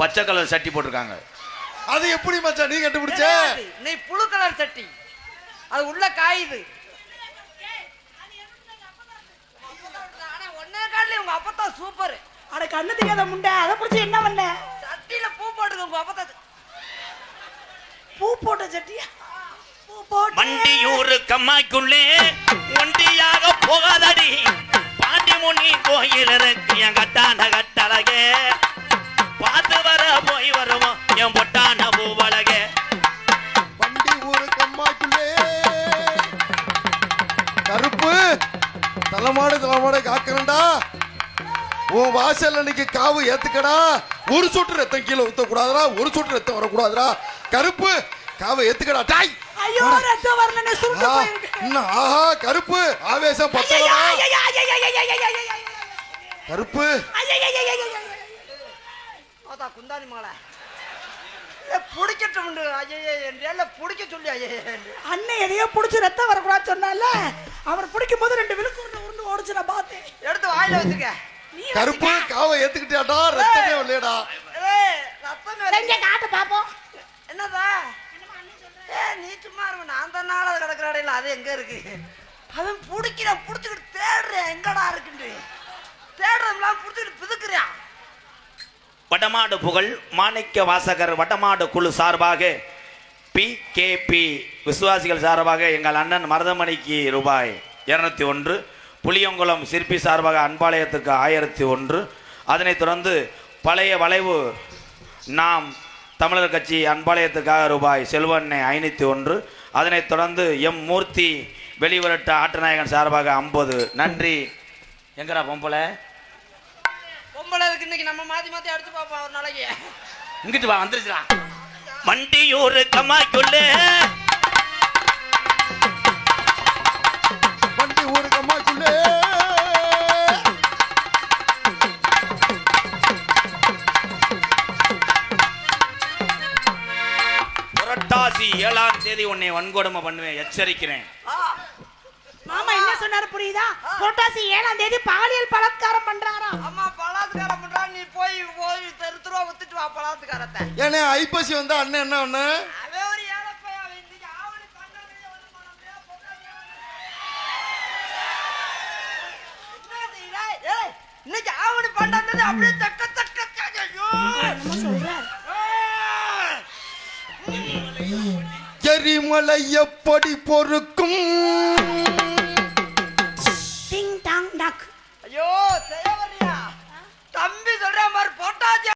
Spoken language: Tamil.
பச்சை கலர் சட்டி போட்டிருக்காங்க. அது எப்படி மச்சான்? நீ கண்டுபிடிச்ச. நீ புழு கலர் சட்டி. அது உள்ள காயுது. உங்க சூப்பர் அட கண்ணு தெரியாத முண்டை அதை பிடிச்சி என்ன பண்ண? சட்டியில பூ போடுது உங்க அப்பத்தா பூ போட்ட சட்டியா? பூ போட்டு. வண்டியூரு கம்மாய்க்குள்ளே ஒண்டியாக போகாதடி. பாண்டிமுனி கோயில் இருக்கு என் கட்டான கட்டழகே தலைமாடு தலைமாடு காக்கிறண்டா உன் வாசல்ல இன்னைக்கு காவு ஏத்துக்கடா. ஒரு சொட்டு ரத்தம் கீழே ஊத்த கூடாதுடா ஒரு சொட்டு ரத்தம் வரக்கூடாதுடா. கருப்பு காவை ஏத்துக்கடா. டாய். ஐயோ ரத்தம் வரலன்னு சுருண்டு ஆ, போயிருக்கு. இன்னும் ஆஹா கருப்பு. ஆவேசம் பத்தலடா. கருப்பு. குந்தாணி மாலை பிடிக்கட்டும் பிடிக்க சொல்லி ஐயே அண்ணன் எதையோ புடிச்சு ரத்தம் வரக்கூடாது சொன்னால அவர் பிடிக்கும் போது ரெண்டு விழுக்கு ஓடிச்சு நான் பார்த்தேன். எடுத்து வாயில வச்சுக்க. நீ கருப்பு காவை ஏத்துக்கிட்டியாடா ரத்தமே ரத்தமே எங்க காட்டு பாப்போம். என்னதா ஏ நீ சும்மா இருக்க நான் தான் நாளாவது கிடக்கிற இடையில அது எங்க இருக்கு? அவன் பிடிக்கிறான் பிடிச்சிக்கிட்டு தேடுறேன் எங்கடா இருக்குன்னு தேடுறதுலாம் பிடிச்சிக்கிட்டு பிதுக்குறான். வடமாடு புகழ் மாணிக்க வாசகர் வடமாடு குழு சார்பாக பி கே பி விசுவாசிகள் சார்பாக எங்கள் அண்ணன் மருதமணிக்கு ரூபாய் இருநூத்தி ஒன்று. புளியங்குளம் சிற்பி சார்பாக அன்பாலயத்துக்கு ஆயிரத்தி ஒன்று. அதனைத் தொடர்ந்து பழைய வளைவு நாம் தமிழர் கட்சி அன்பாலயத்துக்காக ரூபாய் செல்வண்ணை ஐநூற்றி ஒன்று. அதனைத் தொடர்ந்து எம் மூர்த்தி வெளிவரட்டு ஆட்டநாயகன் சார்பாக ஐம்பது. நன்றி. எங்கடா பொம்பளை? பொம்பளை இருக்கு இன்னைக்கு நம்ம மாத்தி மாத்தி அடிச்சு பார்ப்போம் ஒரு நாளைக்கு. இங்கிட்டு வா வந்துருச்சுடா. வண்டியூர் கம்மாய்க்குள்ளே புரட்டாசி ஏழாம் தேதி உன்னை வன்கொடுமை பண்ணுவேன். எச்சரிக்கிறேன். மாமா என்ன சொன்னாரு புரியுதா? புரட்டாசி ஏழாம் தேதி பாலியல் பலாத்காரம் பண்றாரா? அம்மா பலாத்துக்காரன் பண்றான் நீ போய் போய் தெரு தெருவா வித்துட்டு வா பலாத்துக்காரத்தை ஏனே ஐப்பசி வந்தா அண்ணன் என்ன ஒண்ணு இன்னைக்கு ஆவணி பன்னெண்டு ஒண்ணு பண்ண முடியாது பொண்டாட்டி என்னது டேய், டேய், இன்னைக்கு ஆவணி பன்னெண்டு அப்படியே தக்க தக்க தக்க, ஐயோ என்னமோ சொல்றாரு எரிமலை எப்படி பொறுக்கும்? டிங் டாங் டக் ஐயோ சே-